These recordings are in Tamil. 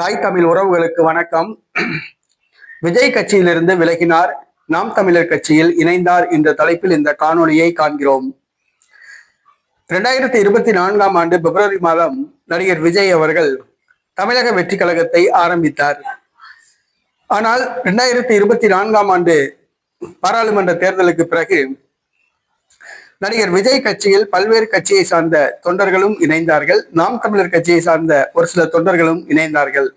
தாய் தமிழ் உறவுகளுக்கு வணக்கம். விஜய் கட்சியிலிருந்து விலகினார். நாம் தமிழர் கட்சியில் இணைந்தார் என்ற தலைப்பில் இந்த காணொலியை காண்கிறோம். இரண்டாயிரத்தி இருபத்தி நான்காம் ஆண்டு பிப்ரவரி மாதம் நடிகர் விஜய் அவர்கள் தமிழக வெற்றி கழகத்தை ஆரம்பித்தார். ஆனால் இரண்டாயிரத்தி இருபத்தி நான்காம் ஆண்டு பாராளுமன்ற தேர்தலுக்கு பிறகு நடிகர் விஜய் கட்சியில் பல்வேறு கட்சியை சார்ந்த தொண்டர்களும் இணைந்தார்கள். நாம் தமிழர் கட்சியை சார்ந்த ஒரு சில தொண்டர்களும் இணைந்தார்கள்.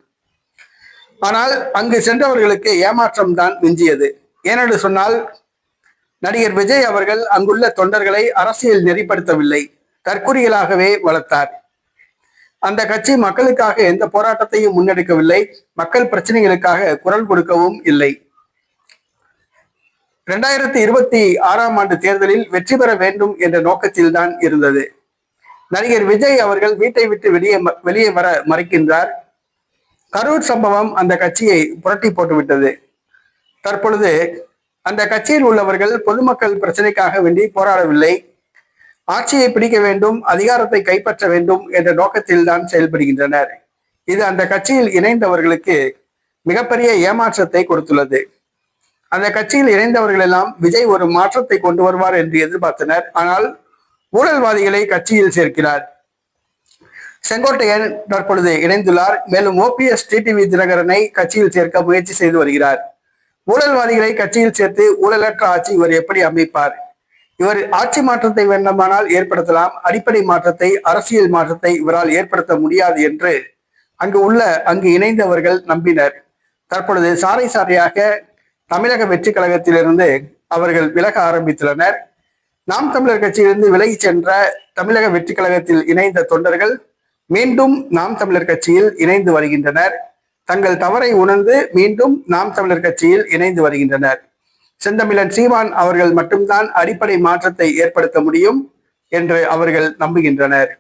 ஆனால் அங்கு சென்றவர்களுக்கு ஏமாற்றம் தான் மிஞ்சியது. ஏனென்று சொன்னால் நடிகர் விஜய் அவர்கள் அங்குள்ள தொண்டர்களை அரசியல் நெறிப்படுத்தவில்லை. தற்குறிகளாகவே வளர்த்தார். அந்த கட்சி மக்களுக்காக எந்த போராட்டத்தையும் முன்னெடுக்கவில்லை. மக்கள் பிரச்சனைகளுக்காக குரல் கொடுக்கவும் இல்லை. இரண்டாயிரத்தி இருபத்தி ஆறாம் ஆண்டு தேர்தலில் வெற்றி பெற வேண்டும் என்ற நோக்கத்தில் தான் இருந்தது. நடிகர் விஜய் அவர்கள் வீட்டை விட்டு வெளியே ம- வெளியே வர மறைக்கின்றார். கரூர் சம்பவம் அந்த கட்சியை புரட்டி போட்டுவிட்டது. தற்பொழுது அந்த கட்சியில் உள்ளவர்கள் பொதுமக்கள் பிரச்சனைக்காக வேண்டி போராடவில்லை. ஆட்சியை பிடிக்க வேண்டும் அதிகாரத்தை கைப்பற்ற வேண்டும் என்ற நோக்கத்தில் தான் செயல்படுகின்றனர். இது அந்த கட்சியில் இணைந்தவர்களுக்கு மிகப்பெரிய ஏமாற்றத்தை கொடுத்துள்ளது. அந்த கட்சியில் இணைந்தவர்கள் எல்லாம் விஜய் ஒரு மாற்றத்தை கொண்டு வருவார் என்று எதிர்பார்த்தனர். ஆனால் ஊழல்வாதிகளை கட்சியில் சேர்க்கிறார். செங்கோட்டையன் தற்பொழுது இணைந்துள்ளார். மேலும் ஓபிஎஸ் டிடிவி தினகரனை கட்சியில் சேர்க்க முயற்சி செய்து வருகிறார். ஊழல்வாதிகளை கட்சியில் சேர்த்து ஊழலற்ற ஆட்சி இவர் எப்படி அமைப்பார்? இவர் ஆட்சி மாற்றத்தை வேண்டுமானால் ஏற்படுத்தலாம். அடிப்படை மாற்றத்தை அரசியல் மாற்றத்தை இவரால் ஏற்படுத்த முடியாது என்று அங்கு உள்ள அங்கு இணைந்தவர்கள் நம்பினர். தற்பொழுது சாறை சாறையாக தமிழக வெற்றி கழகத்திலிருந்து அவர்கள் விலக ஆரம்பித்துள்ளனர். நாம் தமிழர் கட்சியிலிருந்து விலகி சென்ற தமிழக வெற்றி கழகத்தில் இணைந்த தொண்டர்கள் மீண்டும் நாம் தமிழர் கட்சியில் இணைந்து வருகின்றனர். தங்கள் தவறை உணர்ந்து மீண்டும் நாம் தமிழர் கட்சியில் இணைந்து வருகின்றனர். செந்தமிழன் சீமான் அவர்கள் மட்டும்தான் அடிப்படை மாற்றத்தை ஏற்படுத்த முடியும் என்று அவர்கள் நம்புகின்றனர்.